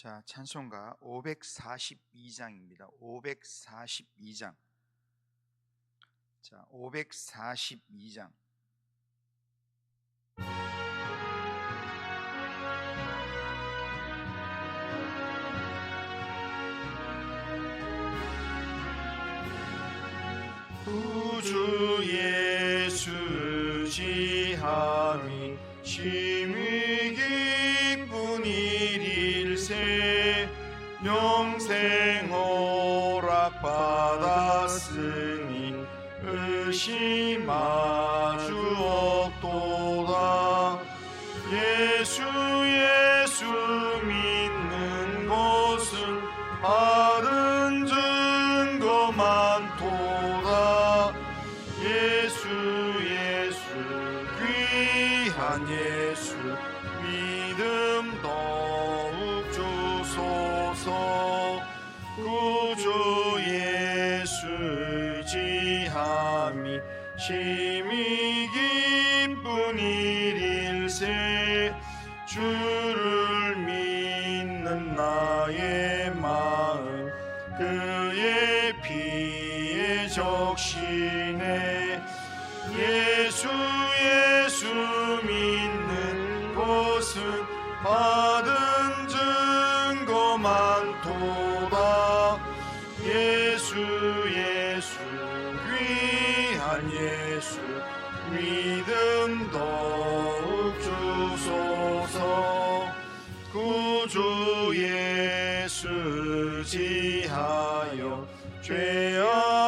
자, 찬송가 542장입니다. 542장. 자, 542장. 심하주 없도다. 예수 예수 믿는 것은 받은 증거 많도다. 예수 예수 귀한 예수 믿음 더욱 주소서. 구주 지 예수. 믿음 더욱 주소서. 구주 예수 지하여 죄악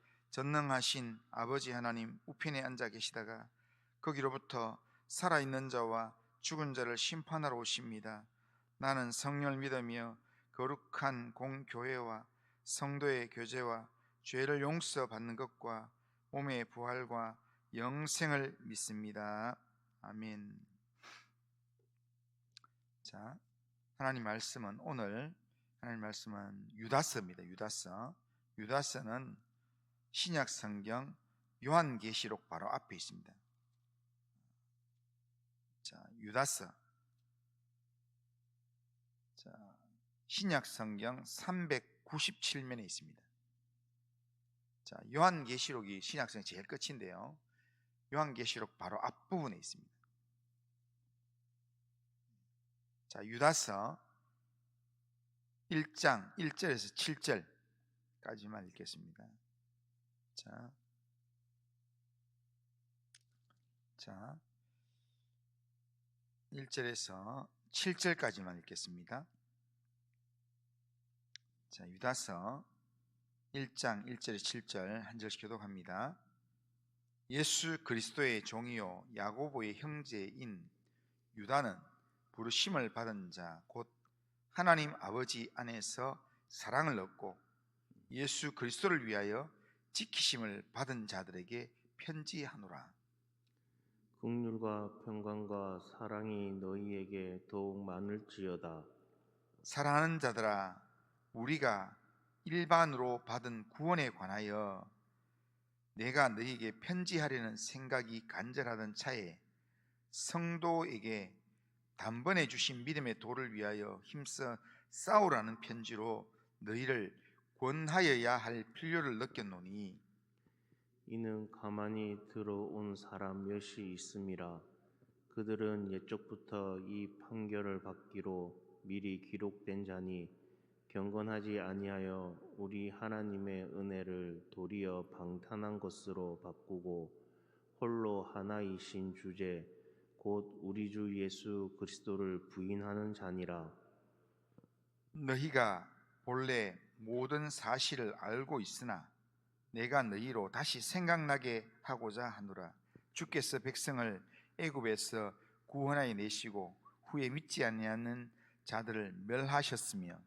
전능하신 아버지 하나님 우편에 앉아 계시다가 거기로부터 살아있는 자와 죽은 자를 심판하러 오십니다. 나는 성령을 믿으며 거룩한 공교회와 성도의 교제와 죄를 용서받는 것과 몸의 부활과 영생을 믿습니다. 아멘. 자, 하나님 말씀은 오늘 하나님 말씀은 유다서입니다. 유다서. 유다서는 신약 성경 요한계시록 바로 앞에 있습니다. 자, 유다서. 자, 신약 성경 397면에 있습니다. 자, 요한계시록이 신약성의 제일 끝인데요. 요한계시록 바로 앞부분에 있습니다. 자, 유다서 1장 1절에서 7절까지만 읽겠습니다. 자, 자, 1절에서 7절까지만 읽겠습니다. 자, 유다서 1장 1절에 7절 한 절씩 교독합니다. 예수 그리스도의 종이요 야고보의 형제인 유다는 부르심을 받은 자 곧 하나님 아버지 안에서 사랑을 얻고 예수 그리스도를 위하여 지키심을 받은 자들에게 편지하노라. 국률과 평강과 사랑이 너희에게 더욱 많을지어다. 사랑하는 자들아, 우리가 일반으로 받은 구원에 관하여 내가 너희에게 편지하려는 생각이 간절하던 차에 성도에게 단번에 주신 믿음의 도를 위하여 힘써 싸우라는 편지로 너희를 권하여야 할 필요를 느꼈노니 이는 가만히 들어온 사람 몇이 있음이라. 그들은 옛적부터 이 판결을 받기로 미리 기록된 자니 경건하지 아니하여 우리 하나님의 은혜를 도리어 방탄한 것으로 바꾸고 홀로 하나이신 주제 곧 우리 주 예수 그리스도를 부인하는 자니라. 너희가 본래 모든 사실을 알고 있으나 내가 너희로 다시 생각나게 하고자 하노라 주께서 백성을 애굽에서 구원하여 내시고 후에 믿지 아니하는 자들을 멸하셨으며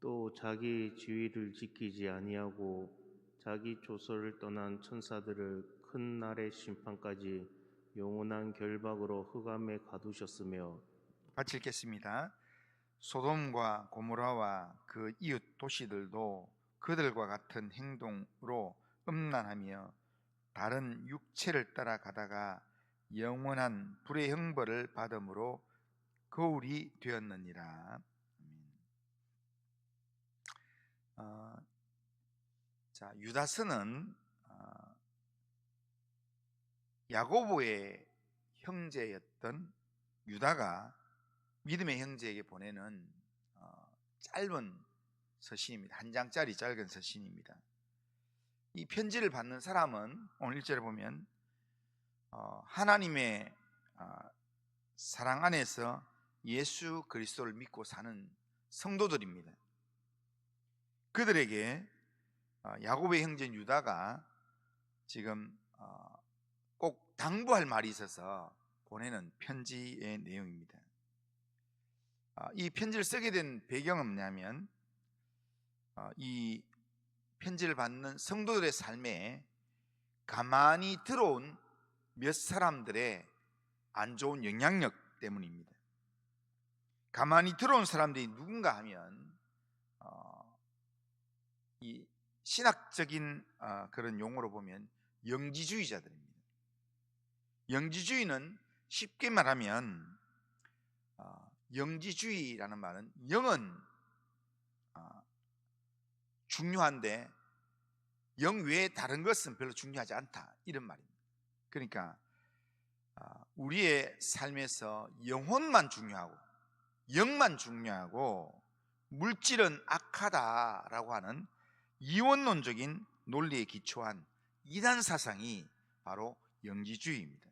또 자기 지위를 지키지 아니하고 자기 조서를 떠난 천사들을 큰 날의 심판까지 영원한 결박으로 흑암에 가두셨으며 같이 읽겠습니다. 소돔과 고모라와 그 이웃 도시들도 그들과 같은 행동으로 음란하며 다른 육체를 따라가다가 영원한 불의 형벌을 받음으로 거울이 되었느니라. 어, 자 유다스는 어, 야고보의 형제였던 유다가 믿음의 형제에게 보내는 어, 짧은 서신입니다. 한 장짜리 짧은 서신입니다. 이 편지를 받는 사람은 오늘 1절에 보면 어, 하나님의 어, 사랑 안에서 예수 그리스도를 믿고 사는 성도들입니다. 그들에게 어, 야곱의 형제 유다가 지금 어, 꼭 당부할 말이 있어서 보내는 편지의 내용입니다. 아, 이 편지를 쓰게 된 배경은 뭐냐면 어, 이 편지를 받는 성도들의 삶에 가만히 들어온 몇 사람들의 안 좋은 영향력 때문입니다. 가만히 들어온 사람들이 누군가 하면 어, 이 신학적인 어, 그런 용어로 보면 영지주의자들입니다. 영지주의는 쉽게 말하면 어, 영지주의라는 말은 영은 어, 중요한데 영 외에 다른 것은 별로 중요하지 않다 이런 말입니다. 그러니까 어, 우리의 삶에서 영혼만 중요하고 영만 중요하고 물질은 악하다라고 하는 이원론적인 논리에 기초한 이단 사상이 바로 영지주의입니다.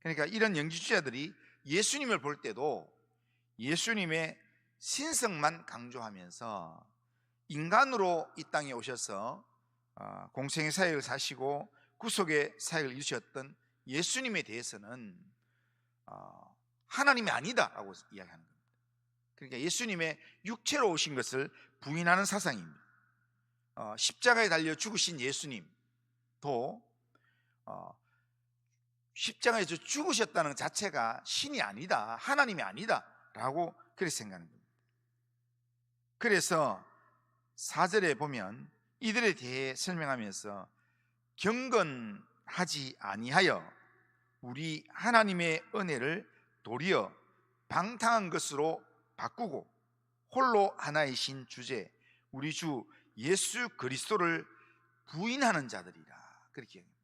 그러니까 이런 영지주의자들이 예수님을 볼 때도 예수님의 신성만 강조하면서 인간으로 이 땅에 오셔서 어, 공생의 사역을 사시고 구속의 사역을 이루셨던 예수님에 대해서는 어, 하나님이 아니다라고 이야기하는 겁니다. 그러니까 예수님의 육체로 오신 것을 부인하는 사상입니다. 어, 십자가에 달려 죽으신 예수님도 십자가에서 죽으셨다는 자체가 신이 아니다, 하나님이 아니다 라고 그렇게 생각하는 겁니다. 그래서 사절에 보면 이들에 대해 설명하면서 경건하지 아니하여 우리 하나님의 은혜를 도리어 방탕한 것으로 바꾸고 홀로 하나이신 주제 우리 주 예수 그리스도를 부인하는 자들이라 그렇게 얘기합니다.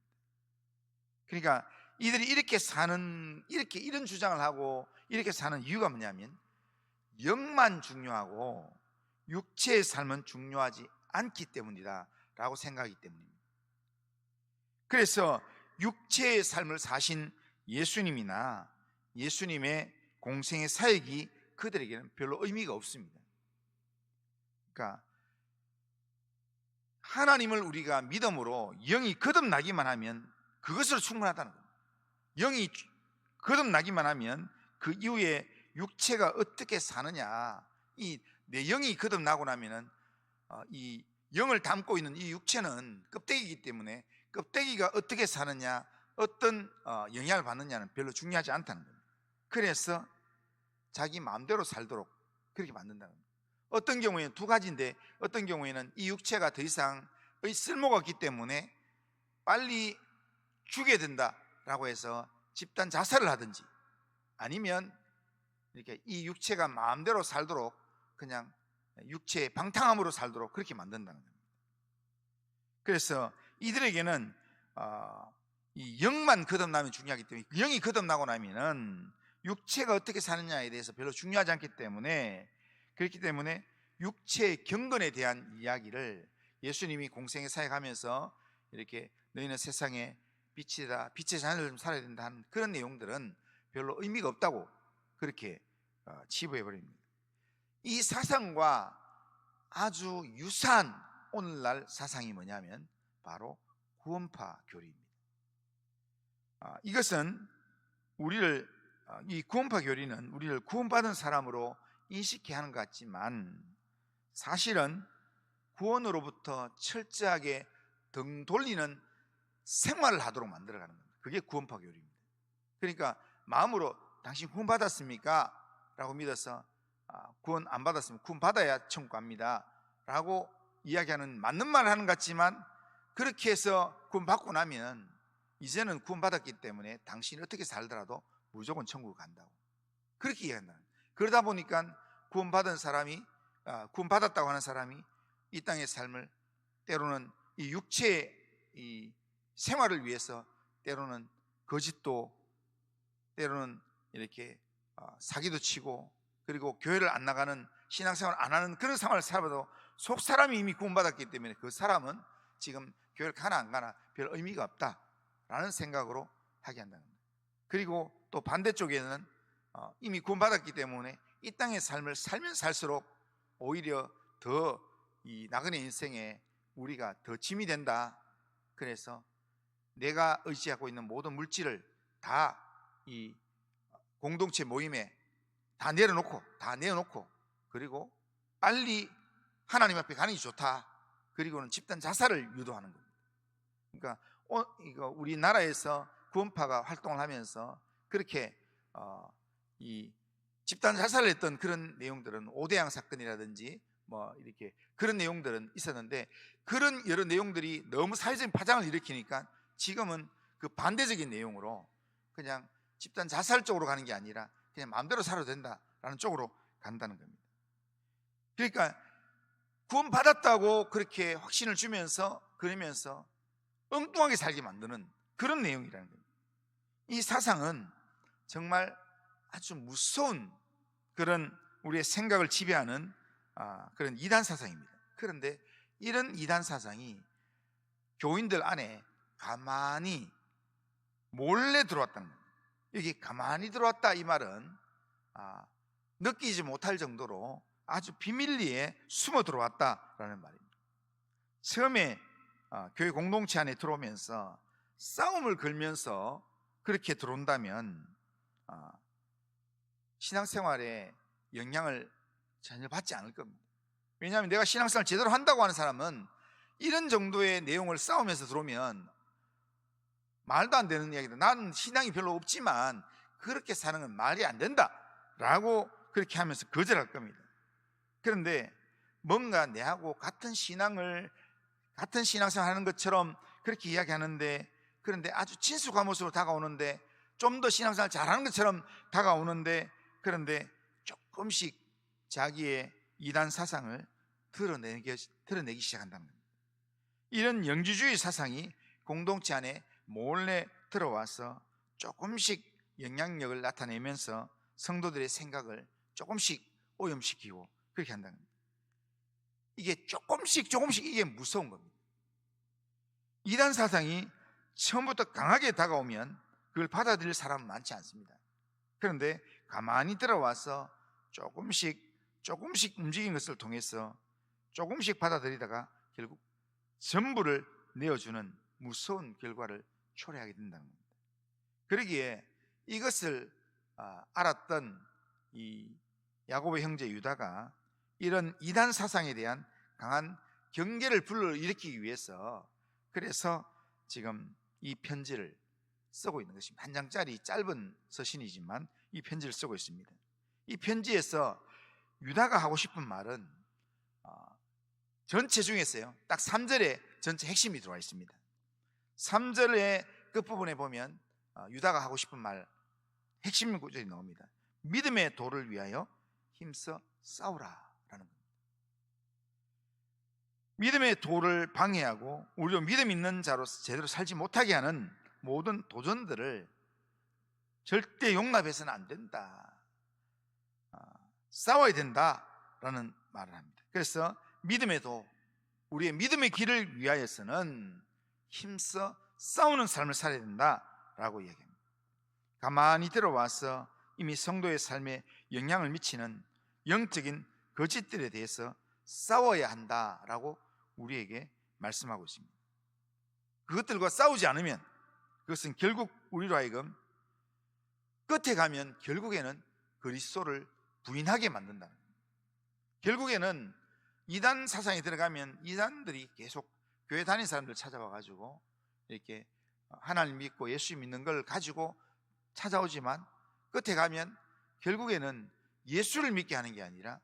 그러니까 이들이 이렇게 사는 이렇게 이런 주장을 하고 이렇게 사는 이유가 뭐냐면 영만 중요하고 육체의 삶은 중요하지 않기 때문이다 라고 생각하기 때문입니다. 그래서 육체의 삶을 사신 예수님이나 예수님의 공생의 사역이 그들에게는 별로 의미가 없습니다. 그러니까 하나님을 우리가 믿음으로 영이 거듭나기만 하면 그것으로 충분하다는 겁니다. 영이 거듭나기만 하면 그 이후에 육체가 어떻게 사느냐 이 내 영이 거듭나고 나면은 어, 이 영을 담고 있는 이 육체는 껍데기이기 때문에 껍데기가 어떻게 사느냐 어떤 어, 영향을 받느냐는 별로 중요하지 않다는 겁니다. 그래서 자기 마음대로 살도록 그렇게 만든다는 겁니다. 어떤 경우에는 두 가지인데 어떤 경우에는 이 육체가 더 이상 쓸모가 없기 때문에 빨리 죽여야 된다라고 해서 집단 자살을 하든지 아니면 이렇게 이 육체가 마음대로 살도록 그냥 육체의 방탕함으로 살도록 그렇게 만든다는 겁니다. 그래서 이들에게는 어, 이 영만 거듭나면 중요하기 때문에 영이 거듭나고 나면은 육체가 어떻게 사느냐에 대해서 별로 중요하지 않기 때문에 그렇기 때문에 육체의 경건에 대한 이야기를 예수님이 공생에 사역하면서 이렇게 너희는 세상에 빛이다 빛의 자녀를 좀 살아야 된다 하는 그런 내용들은 별로 의미가 없다고 그렇게 어, 치부해 버립니다. 이 사상과 아주 유사한 오늘날 사상이 뭐냐면 바로 구원파 교리입니다. 아, 이것은 우리를 아, 이 구원파 교리는 우리를 구원받은 사람으로 인식해 하는 것 같지만 사실은 구원으로부터 철저하게 등 돌리는 생활을 하도록 만들어가는 겁니다. 그게 구원파 교리입니다. 그러니까 마음으로 당신 구원 받았습니까? 라고 믿어서 아, 구원 안 받았으면 구원 받아야 천국 갑니다. 라고 이야기하는 맞는 말을 하는 것 같지만 그렇게 해서 구원 받고 나면 이제는 구원 받았기 때문에 당신이 어떻게 살더라도 무조건 천국을 간다고 그렇게 이야기한다. 그러다 보니까 구원 받은 사람이 아, 구원 받았다고 하는 사람이 이 땅의 삶을 때로는 이 육체의 이 생활을 위해서 때로는 거짓도 때로는 이렇게 아, 사기도 치고 그리고 교회를 안 나가는 신앙생활 안 하는 그런 생활을 살아도 속 사람이 이미 구원받았기 때문에 그 사람은 지금 교회를 가나 안 가나 별 의미가 없다라는 생각으로 하게 한다는 겁니다. 그리고 또 반대쪽에는 어, 이미 구원받았기 때문에 이 땅의 삶을 살면 살수록 오히려 더 이 나그네 인생에 우리가 더 짐이 된다. 그래서 내가 의지하고 있는 모든 물질을 다 이 공동체 모임에 다 내려놓고 다 내어놓고 그리고 빨리 하나님 앞에 가는 게 좋다. 그리고는 집단 자살을 유도하는 겁니다. 그러니까 어, 이거 우리나라에서 구원파가 활동을 하면서 그렇게 어, 이 집단 자살을 했던 그런 내용들은 오대양 사건이라든지 뭐 이렇게 그런 내용들은 있었는데 그런 여러 내용들이 너무 사회적인 파장을 일으키니까 지금은 그 반대적인 내용으로 그냥 집단 자살 쪽으로 가는 게 아니라 그냥 마음대로 살아도 된다라는 쪽으로 간다는 겁니다. 그러니까 구원 받았다고 그렇게 확신을 주면서 그러면서 엉뚱하게 살게 만드는 그런 내용이라는 겁니다. 이 사상은 정말 아주 무서운 그런 우리의 생각을 지배하는 아, 그런 이단 사상입니다. 그런데 이런 이단 사상이 교인들 안에 가만히 몰래 들어왔다는 겁니다. 여기 가만히 들어왔다 이 말은 아, 느끼지 못할 정도로 아주 비밀리에 숨어 들어왔다라는 말입니다. 처음에 아, 교회 공동체 안에 들어오면서 싸움을 걸면서 그렇게 들어온다면 아, 신앙생활에 영향을 전혀 받지 않을 겁니다. 왜냐하면 내가 신앙생활 제대로 한다고 하는 사람은 이런 정도의 내용을 싸우면서 들어오면 말도 안 되는 이야기다. 나는 신앙이 별로 없지만 그렇게 사는 건 말이 안 된다. 라고 그렇게 하면서 거절할 겁니다. 그런데 뭔가 내하고 같은 신앙을 같은 신앙생활 하는 것처럼 그렇게 이야기하는데 그런데 아주 친숙한 모습으로 다가오는데 좀 더 신앙생활 잘하는 것처럼 다가오는데 그런데 조금씩 자기의 이단 사상을 드러내기, 드러내기 시작한다는 겁니다. 이런 영지주의 사상이 공동체 안에 몰래 들어와서 조금씩 영향력을 나타내면서 성도들의 생각을 조금씩 오염시키고 그렇게 한다는 겁니다. 이게 조금씩 조금씩 이게 무서운 겁니다. 이단 사상이 처음부터 강하게 다가오면 그걸 받아들일 사람은 많지 않습니다. 그런데 가만히 들어와서 조금씩 조금씩 움직인 것을 통해서 조금씩 받아들이다가 결국 전부를 내어주는 무서운 결과를 초래하게 된다는 겁니다. 그러기에 이것을 아, 알았던 이 야곱의 형제 유다가 이런 이단 사상에 대한 강한 경계를 불러일으키기 위해서 그래서 지금 이 편지를 쓰고 있는 것입니다. 한 장짜리 짧은 서신이지만 이 편지를 쓰고 있습니다. 이 편지에서 유다가 하고 싶은 말은 어, 전체 중에서요. 딱 3절에 전체 핵심이 들어와 있습니다. 3절의 끝부분에 보면 어, 유다가 하고 싶은 말 핵심 구절이 나옵니다. 믿음의 도를 위하여 힘써 싸우라 라는 겁니다. 믿음의 도를 방해하고 우리도 믿음 있는 자로 제대로 살지 못하게 하는 모든 도전들을 절대 용납해서는 안 된다. 아, 싸워야 된다라는 말을 합니다. 그래서 믿음의 도, 우리의 믿음의 길을 위하여서는 힘써 싸우는 삶을 살아야 된다라고 이야기합니다. 가만히 들어와서 이미 성도의 삶에 영향을 미치는 영적인 거짓들에 대해서 싸워야 한다라고 우리에게 말씀하고 있습니다. 그것들과 싸우지 않으면 그것은 결국 우리로 하여금 끝에 가면 결국에는 그리스도를 부인하게 만든다. 결국에는 이단 사상에 들어가면 이단들이 계속 교회 다니는 사람들 찾아와 가지고 이렇게 하나님 믿고 예수 믿는 걸 가지고 찾아오지만 끝에 가면 결국에는 예수를 믿게 하는 게 아니라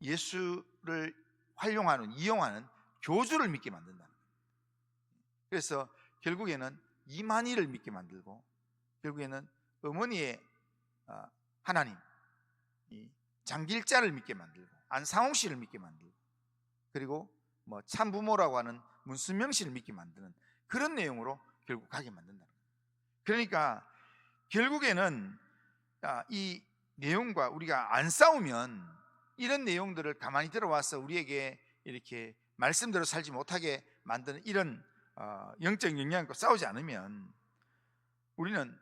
예수를 활용하는 이용하는 교주를 믿게 만든다. 그래서 결국에는 이만희를 믿게 만들고 결국에는 어머니의 어, 하나님 이 장길자를 믿게 만들고 안상홍 씨를 믿게 만들고 그리고 뭐 참부모라고 하는 문순명 씨를 믿게 만드는 그런 내용으로 결국 가게 만든다. 그러니까 결국에는 아, 이 내용과 우리가 안 싸우면 이런 내용들을 가만히 들어와서 우리에게 이렇게 말씀대로 살지 못하게 만드는 이런 어, 영적 영향과 싸우지 않으면 우리는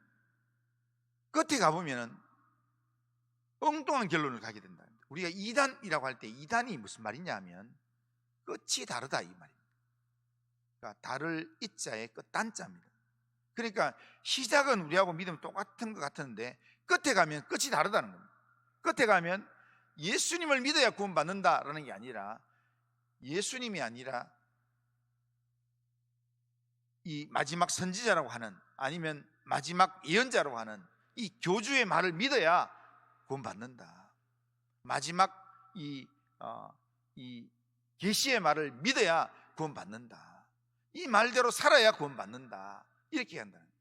끝에 가보면 엉뚱한 결론을 가게 된다. 우리가 이단이라고 할 때 이단이 무슨 말이냐 하면 끝이 다르다 이 말입니다. 그러니까 다를 이자의 끝 단자입니다. 그러니까 시작은 우리하고 믿음 똑같은 것 같은데 끝에 가면 끝이 다르다는 겁니다. 끝에 가면 예수님을 믿어야 구원받는다라는 게 아니라 예수님이 아니라 이 마지막 선지자라고 하는 아니면 마지막 예언자라고 하는 이 교주의 말을 믿어야 구원받는다. 마지막 이, 어, 이 계시의 말을 믿어야 구원받는다. 이 말대로 살아야 구원받는다. 이렇게 한다는 거예요.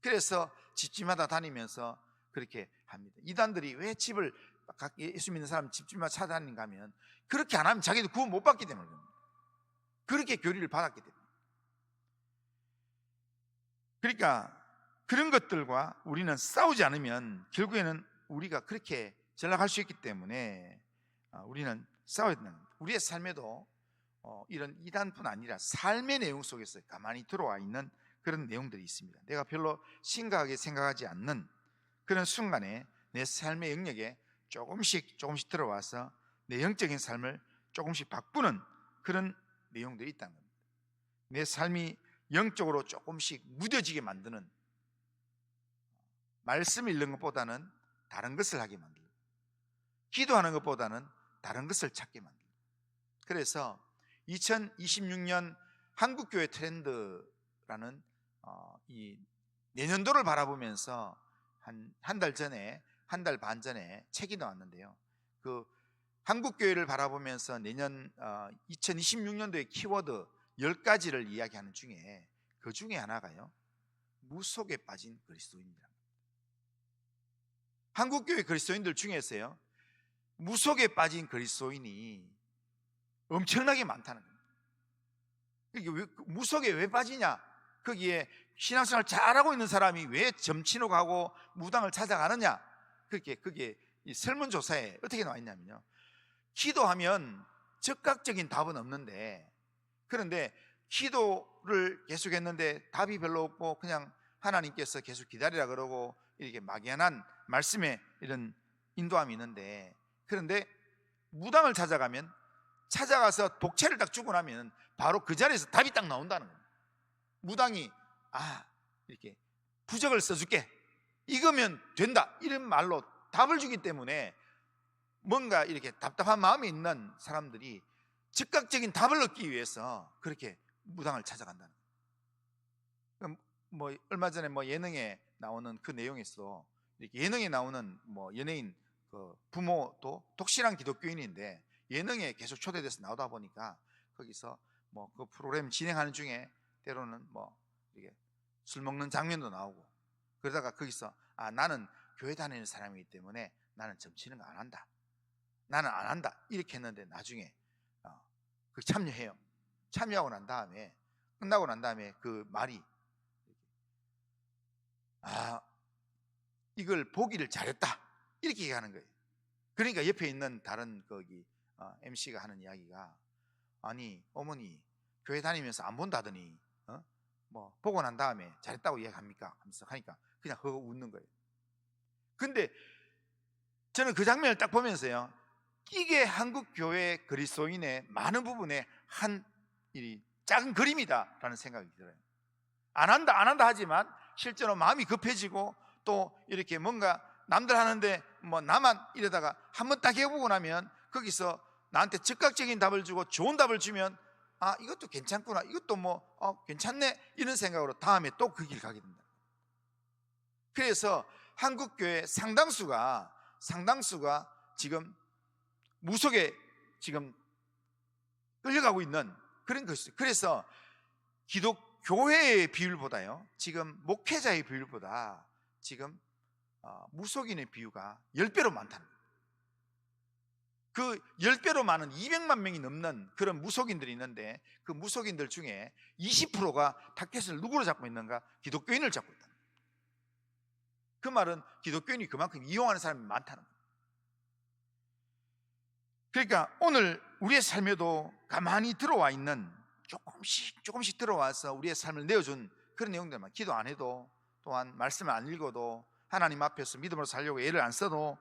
그래서 집집마다 다니면서 그렇게 합니다. 이단들이 왜 집을 각 예수 믿는 사람 집집마다 찾아다니는가 하면 그렇게 안 하면 자기도 구원 못 받기 때문에 그럽니다. 그렇게 교리를 받았기 때문에. 그러니까 그런 것들과 우리는 싸우지 않으면 결국에는 우리가 그렇게 전락할 수 있기 때문에 어, 우리는 싸워야 된다. 우리의 삶에도 어, 이런 이단뿐 아니라 삶의 내용 속에서 가만히 들어와 있는 그런 내용들이 있습니다. 내가 별로 심각하게 생각하지 않는 그런 순간에 내 삶의 영역에 조금씩 조금씩 들어와서 내 영적인 삶을 조금씩 바꾸는 그런 내용들이 있다는 겁니다. 내 삶이 영적으로 조금씩 무뎌지게 만드는 말씀 읽는 것보다는 다른 것을 하게 만들고 기도하는 것보다는 다른 것을 찾게 만들고 그래서 2026년 한국교회 트렌드라는 어, 이 내년도를 바라보면서 한 한 달 전에 한 달 반 전에 책이 나왔는데요. 그 한국 교회를 바라보면서 내년 어, 2026년도의 키워드 10가지를 이야기하는 중에 그 중에 하나가요. 무속에 빠진 그리스도인입니다. 한국 교회 그리스도인들 중에서요. 무속에 빠진 그리스도인이 엄청나게 많다는 겁니다. 왜, 무속에 왜 빠지냐? 거기에 신앙생활 잘하고 있는 사람이 왜 점치러 가고 무당을 찾아가느냐? 그게 그게 이 설문조사에 어떻게 나와 있냐면요. 기도하면 즉각적인 답은 없는데 그런데 기도를 계속했는데 답이 별로 없고 그냥 하나님께서 계속 기다리라 그러고 이렇게 막연한 말씀에 이런 인도함이 있는데 그런데 무당을 찾아가면 찾아가서 독채를 딱 주고 나면 바로 그 자리에서 답이 딱 나온다는 거예요. 무당이 아 이렇게 부적을 써줄게 이거면 된다 이런 말로 답을 주기 때문에 뭔가 이렇게 답답한 마음이 있는 사람들이 즉각적인 답을 얻기 위해서 그렇게 무당을 찾아간다는 거예요. 뭐 얼마 전에 뭐 예능에 나오는 그 내용에서 예능에 나오는 뭐 연예인 그 부모도 독실한 기독교인인데 예능에 계속 초대돼서 나오다 보니까 거기서 뭐 그 프로그램 진행하는 중에 때로는 뭐 이게 술 먹는 장면도 나오고 그러다가 거기서 아 나는 교회 다니는 사람이기 때문에 나는 점치는 거 안 한다. 나는 안 한다. 이렇게 했는데 나중에 어, 그 참여해요. 참여하고 난 다음에 끝나고 난 다음에 그 말이 아 이걸 보기를 잘했다 이렇게 얘기하는 거예요. 그러니까 옆에 있는 다른 거기 어, MC가 하는 이야기가 아니 어머니 교회 다니면서 안 본다더니 어? 뭐 보고 난 다음에 잘했다고 이야기합니까? 하면서 하니까 그냥 허 웃는 거예요. 근데 저는 그 장면을 딱 보면서요. 이게 한국 교회 그리스도인의 많은 부분의 한이 작은 그림이다라는 생각이 들어요. 안 한다 안 한다 하지만 실제로 마음이 급해지고 또 이렇게 뭔가 남들 하는데 뭐 나만 이러다가 한번 딱 해보고 나면 거기서 나한테 즉각적인 답을 주고 좋은 답을 주면 아 이것도 괜찮구나 이것도 뭐 어, 괜찮네 이런 생각으로 다음에 또 그 길 가게 된다. 그래서 한국 교회 상당수가 상당수가 지금 무속에 지금 끌려가고 있는 그런 것이죠. 그래서 기독교회의 비율보다요, 지금 목회자의 비율보다 지금 어, 무속인의 비율가 10배로 많다는 거예요. 그 10배로 많은 200만 명이 넘는 그런 무속인들이 있는데 그 무속인들 중에 20%가 타켓을 누구로 잡고 있는가? 기독교인을 잡고 있다. 그 말은 기독교인이 그만큼 이용하는 사람이 많다는 거예요. 그러니까 오늘 우리의 삶에도 가만히 들어와 있는 조금씩 조금씩 들어와서 우리의 삶을 내어준 그런 내용들만 기도 안 해도 또한 말씀을 안 읽어도 하나님 앞에서 믿음으로 살려고 애를 안 써도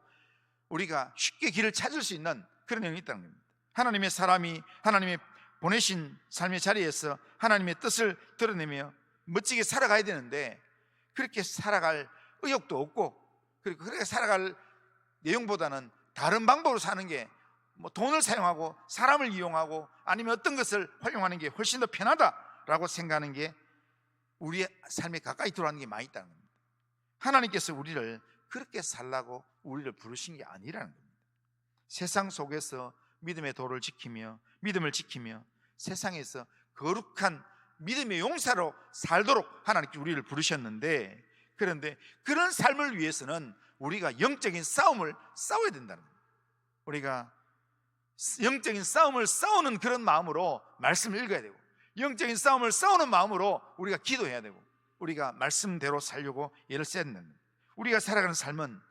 우리가 쉽게 길을 찾을 수 있는 그런 내용이 있다는 겁니다. 하나님의 사람이 하나님의 보내신 삶의 자리에서 하나님의 뜻을 드러내며 멋지게 살아가야 되는데 그렇게 살아갈 의욕도 없고 그리고 그렇게 살아갈 내용보다는 다른 방법으로 사는 게 뭐 돈을 사용하고 사람을 이용하고 아니면 어떤 것을 활용하는 게 훨씬 더 편하다라고 생각하는 게 우리의 삶에 가까이 들어가는 게 많이 있다는 겁니다. 하나님께서 우리를 그렇게 살라고 우리를 부르신 게 아니라는 겁니다. 세상 속에서 믿음의 도를 지키며 믿음을 지키며 세상에서 거룩한 믿음의 용사로 살도록 하나님께 우리를 부르셨는데 그런데 그런 삶을 위해서는 우리가 영적인 싸움을 싸워야 된다는 겁니다. 우리가 영적인 싸움을 싸우는 그런 마음으로 말씀을 읽어야 되고 영적인 싸움을 싸우는 마음으로 우리가 기도해야 되고 우리가 말씀대로 살려고 애를 써야. 우리가 살아가는 삶은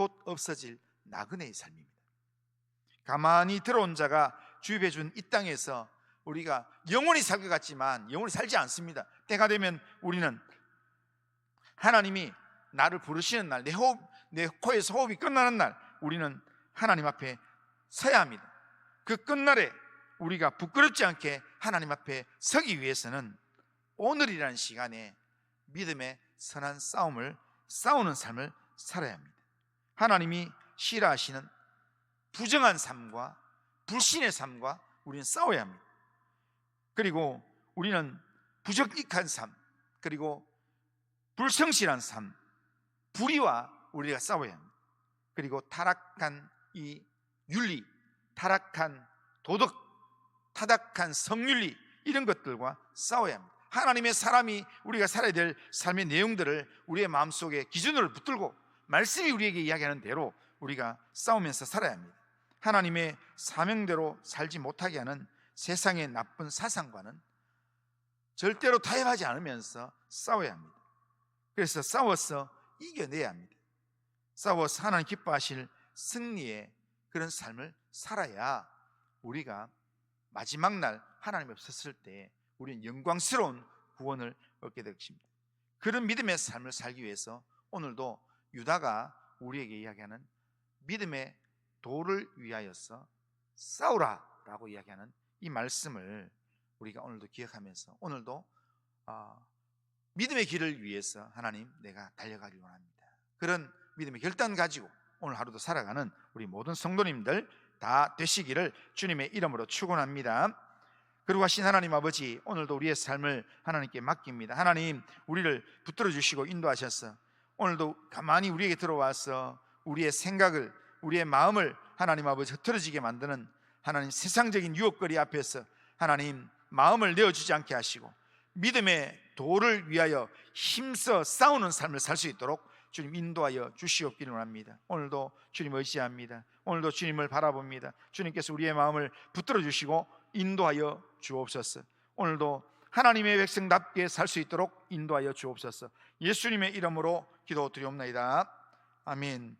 곧 없어질 나그네의 삶입니다. 가만히 들어온 자가 주입해 준 이 땅에서 우리가 영원히 살 것 같지만 영원히 살지 않습니다. 때가 되면 우리는 하나님이 나를 부르시는 날, 내 호흡, 내 코에서 호흡이 끝나는 날, 우리는 하나님 앞에 서야 합니다. 그 끝날에 우리가 부끄럽지 않게 하나님 앞에 서기 위해서는 오늘이라는 시간에 믿음의 선한 싸움을 싸우는 삶을 살아야 합니다. 하나님이 싫어하시는 부정한 삶과 불신의 삶과 우리는 싸워야 합니다. 그리고 우리는 부적익한 삶, 그리고 불성실한 삶, 불의와 우리가 싸워야 합니다. 그리고 타락한 이 윤리, 타락한 도덕, 타락한 성윤리 이런 것들과 싸워야 합니다. 하나님의 사람이 우리가 살아야 될 삶의 내용들을 우리의 마음속에 기준으로 붙들고 말씀이 우리에게 이야기하는 대로 우리가 싸우면서 살아야 합니다. 하나님의 사명대로 살지 못하게 하는 세상의 나쁜 사상과는 절대로 타협하지 않으면서 싸워야 합니다. 그래서 싸워서 이겨내야 합니다. 싸워서 하나님 기뻐하실 승리의 그런 삶을 살아야 우리가 마지막 날 하나님 섰을 때 우리는 영광스러운 구원을 얻게 될 것입니다. 그런 믿음의 삶을 살기 위해서 오늘도 유다가 우리에게 이야기하는 믿음의 도를 위하여서 싸우라 라고 이야기하는 이 말씀을 우리가 오늘도 기억하면서 오늘도 어, 믿음의 길을 위해서 하나님 내가 달려가길 원합니다. 그런 믿음의 결단 가지고 오늘 하루도 살아가는 우리 모든 성도님들 다 되시기를 주님의 이름으로 축원합니다. 그리고 하신 하나님 아버지 오늘도 우리의 삶을 하나님께 맡깁니다. 하나님 우리를 붙들어 주시고 인도하셔서 오늘도 가만히 우리에게 들어와서 우리의 생각을 우리의 마음을 하나님 아버지 흐트러지게 만드는 하나님 세상적인 유혹거리 앞에서 하나님 마음을 내어주지 않게 하시고 믿음의 도를 위하여 힘써 싸우는 삶을 살 수 있도록 주님 인도하여 주시옵기를 원합니다. 오늘도 주님 의지합니다. 오늘도 주님을 바라봅니다. 주님께서 우리의 마음을 붙들어 주시고 인도하여 주옵소서. 오늘도 하나님의 백성답게 살 수 있도록 인도하여 주옵소서. 예수님의 이름으로 기도드리옵나이다. 아멘.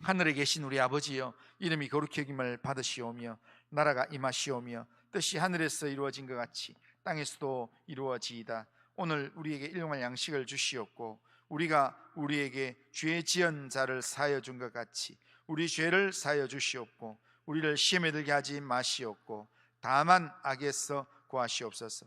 하늘에 계신 우리 아버지여 이름이 거룩히 여김을 받으시오며 나라가 임하시오며 뜻이 하늘에서 이루어진 것 같이 땅에서도 이루어지이다. 오늘 우리에게 일용할 양식을 주시옵고 우리가 우리에게 죄 지은 자를 사하여 준 것 같이 우리 죄를 사하여 주시옵고 우리를 시험에 들게 하지 마시옵고 다만 악에서 구하시옵소서.